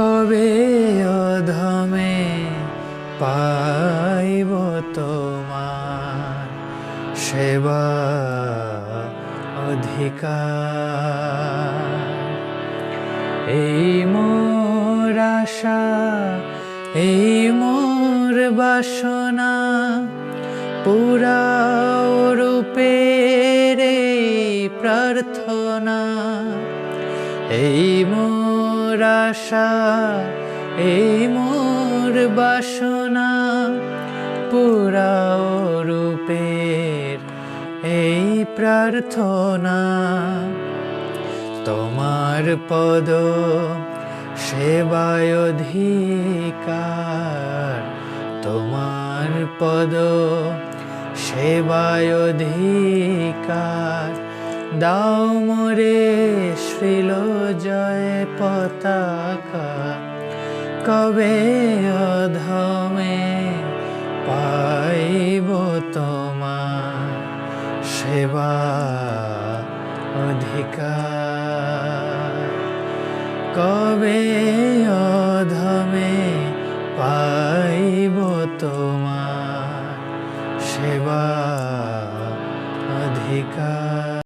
কবে অধমে পাইব তোমার সেবা অধিকার? এই মোর আশা, এই মোর বাসনা পুরা রূপের এই প্রার্থনা, এই মোর আশা এই মোর বাসনা পুরা রূপের এই প্রার্থনা। তোমার পদ সেবায় অধিকার, তোমার পদ সেবায় অধিকার। দাও মোরে শ্রীল জয় পতাকা। কবে অধমে পাইব তোমার সেবা অধিকার? কবে অধমে পাইব তোমার সেবা অধিকার?